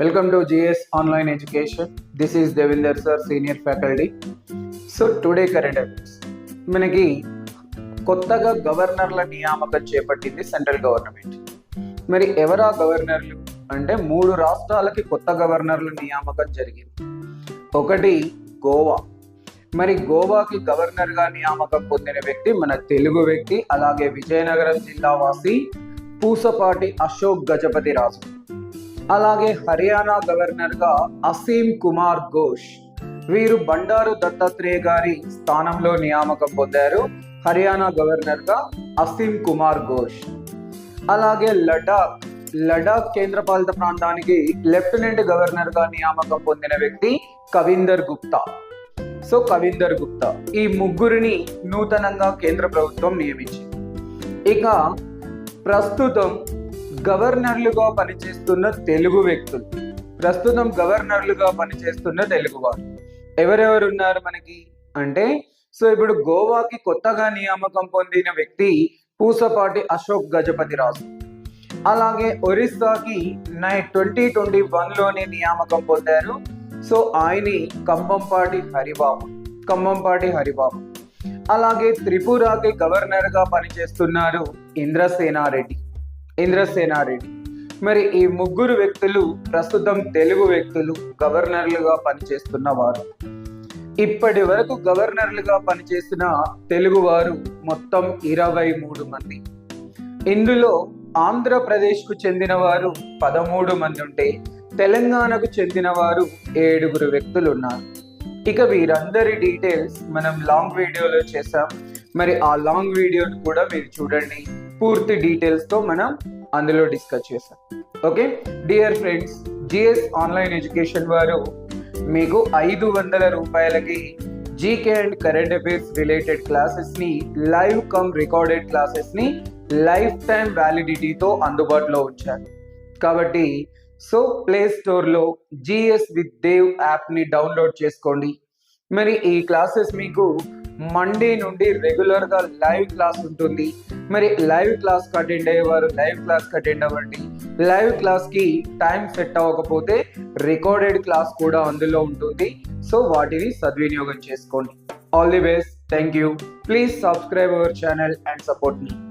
Welcome to GS online education this is Devinder sir senior faculty so today current affairs మనకి కొత్తగా గవర్నర్ల నియామకం చేపట్టింది central government మరి ఎవరా గవర్నర్లు అంటే మూడు రాష్ట్రాలకి కొత్త గవర్నర్ల నియామకం జరిగింది. ఒకటి గోవా. మరి గోవాకి గవర్నర్గా నియామకం పొందిన వ్యక్తి మన తెలుగు వ్యక్తి అలాగే విజయనగరం జిల్లా వాసి పూసపాటి అశోక్ గజపతి రాజు అలాగే హర్యానా గవర్నర్గా అసీం కుమార్ ఘోష్. వీరు బండారు దత్తాత్రేయ గారి స్థానంలో నియామకం పొందారు హర్యానా గవర్నర్గా అసీం కుమార్ ఘోష్. అలాగే లడాక్ లడాక్ కేంద్రపాలిత ప్రాంతానికి లెఫ్టినెంట్ గవర్నర్గా నియామకం పొందిన వ్యక్తి కవిందర్ గుప్తా. సో కవిందర్ గుప్తా ఈ ముగ్గురిని నూతనంగా కేంద్ర ప్రభుత్వం నియమించింది. ఇక ప్రస్తుతం గవర్నర్లుగా పనిచేస్తున్న తెలుగు వ్యక్తులు. ప్రస్తుతం గవర్నర్లుగా పనిచేస్తున్న తెలుగువారు ఎవరెవరు ఉన్నారు మనకి? అంటే సో ఇప్పుడు గోవాకి కొత్తగా నియామకం పొందిన వ్యక్తి పూసపాటి అశోక్ గజపతి రాజు. అలాగే ఒరిస్సాకి నై ట్వంటీ ట్వంటీ వన్లోనే నియామకం పొందారు. సో ఆయని కంబంపాటి హరిబాబు కంబంపాటి హరిబాబు. అలాగే త్రిపురకి గవర్నర్గా పనిచేస్తున్నారు ఇంద్రసేనారెడ్డి. ఇంద్రసేనారెడ్డి. మరి ఈ ముగ్గురు వ్యక్తులు ప్రస్తుతం తెలుగు వ్యక్తులు గవర్నర్లుగా పనిచేస్తున్న వారు. ఇప్పటి వరకు గవర్నర్లుగా పనిచేసిన తెలుగువారు మొత్తం ఇరవై మూడు మంది. ఇందులో ఆంధ్రప్రదేశ్కు చెందిన వారు పదమూడు మంది ఉంటే తెలంగాణకు చెందిన వారు ఏడుగురు వ్యక్తులు ఉన్నారు ఇక వీరందరి డీటెయిల్స్ మనం లాంగ్ వీడియోలో చేసాం మరి ఆ లాంగ్ వీడియోను కూడా మీరు చూడండి. పూర్తి డీటెయిల్స్తో మనం అందులో డిస్కస్ చేసాం okay dear friends GS online education వారు మీకు ఐదు వందల రూపాయలకి GK and current affairs related క్లాసెస్ని live cum recorded క్లాసెస్ని లైఫ్ టైం వ్యాలిడిటీతో అందుబాటులో ఉంచారు. కాబట్టి సో ప్లే స్టోర్లో జిఎస్ విత్ దేవ్ యాప్ని డౌన్లోడ్ చేసుకోండి. మరి ఈ క్లాసెస్ మీకు మండే నుండి రెగ్యులర్గా లైవ్ క్లాస్ ఉంటుంది. మరి లైవ్ క్లాస్ అటెండ్ అయ్యేవారు లైవ్ క్లాస్ అటెండ్ అవ్వండి. లైవ్ క్లాస్కి టైం సెట్ అవ్వకపోతే రికార్డెడ్ క్లాస్ కూడా అందులో ఉంటుంది. సో వాటిని సద్వినియోగం చేసుకోండి. All the best thank you please subscribe our channel and support me